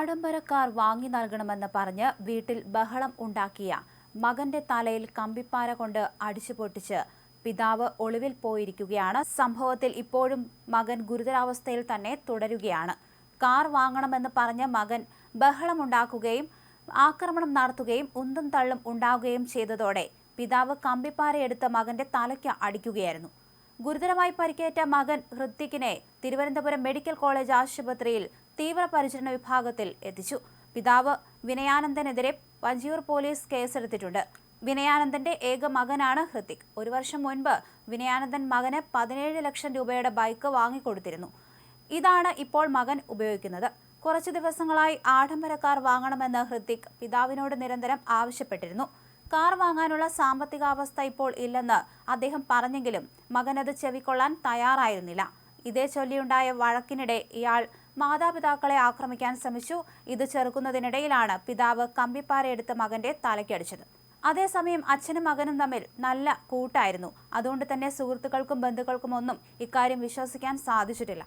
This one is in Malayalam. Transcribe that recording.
ആഡംബര കാർ വാങ്ങി നൽകണമെന്ന് പറഞ്ഞ് വീട്ടിൽ ബഹളം ഉണ്ടാക്കിയ മകന്റെ തലയിൽ കമ്പിപ്പാര കൊണ്ട് അടിച്ചു പൊട്ടിച്ച് പിതാവ് ഒളിവിൽ പോയിരിക്കുകയാണ്. സംഭവത്തിൽ ഇപ്പോഴും മകൻ ഗുരുതരാവസ്ഥയിൽ തന്നെ തുടരുകയാണ്. കാർ വാങ്ങണമെന്ന് പറഞ്ഞ മകൻ ബഹളമുണ്ടാക്കുകയും ആക്രമണം നടത്തുകയും ഉന്തും തള്ളും ഉണ്ടാവുകയും ചെയ്തതോടെ പിതാവ് കമ്പിപ്പാരയെടുത്ത് മകന്റെ തലയ്ക്ക് അടിക്കുകയായിരുന്നു. ഗുരുതരമായി പരിക്കേറ്റ മകൻ ഹൃത്തിക്കിനെ തിരുവനന്തപുരം മെഡിക്കൽ കോളേജ് ആശുപത്രിയിൽ തീവ്രപരിചരണ വിഭാഗത്തിൽ എത്തിച്ചു. പിതാവ് വിനയാനന്ദനെതിരെ വഞ്ചിയൂർ പോലീസ് കേസെടുത്തിട്ടുണ്ട്. വിനയാനന്ദന്റെ ഏക മകനാണ് ഹൃത്തിക്. ഒരു വർഷം മുൻപ് വിനയാനന്ദൻ മകന് പതിനേഴ് ലക്ഷം രൂപയുടെ ബൈക്ക് വാങ്ങിക്കൊടുത്തിരുന്നു. ഇതാണ് ഇപ്പോൾ മകൻ ഉപയോഗിക്കുന്നത്. കുറച്ചു ദിവസങ്ങളായി ആഡംബര കാർ വാങ്ങണമെന്ന് ഹൃത്തിക് പിതാവിനോട് നിരന്തരം ആവശ്യപ്പെട്ടിരുന്നു. കാർ വാങ്ങാനുള്ള സാമ്പത്തികാവസ്ഥ ഇപ്പോൾ ഇല്ലെന്ന് അദ്ദേഹം പറഞ്ഞെങ്കിലും മകനത് ചെവിക്കൊള്ളാൻ തയ്യാറായിരുന്നില്ല. ഇതേ ചൊല്ലിയുണ്ടായ വഴക്കിനിടെ ഇയാൾ മാതാപിതാക്കളെ ആക്രമിക്കാൻ ശ്രമിച്ചു. ഇത് ചെറുക്കുന്നതിനിടയിലാണ് പിതാവ് കമ്പിപ്പാരയെടുത്ത് മകന്റെ തലയ്ക്കടിച്ചത്. അതേസമയം അച്ഛനും മകനും തമ്മിൽ നല്ല കൂട്ടായിരുന്നു. അതുകൊണ്ട് തന്നെ സുഹൃത്തുക്കൾക്കും ബന്ധുക്കൾക്കും ഒന്നും ഇക്കാര്യം വിശ്വസിക്കാൻ സാധിച്ചിട്ടില്ല.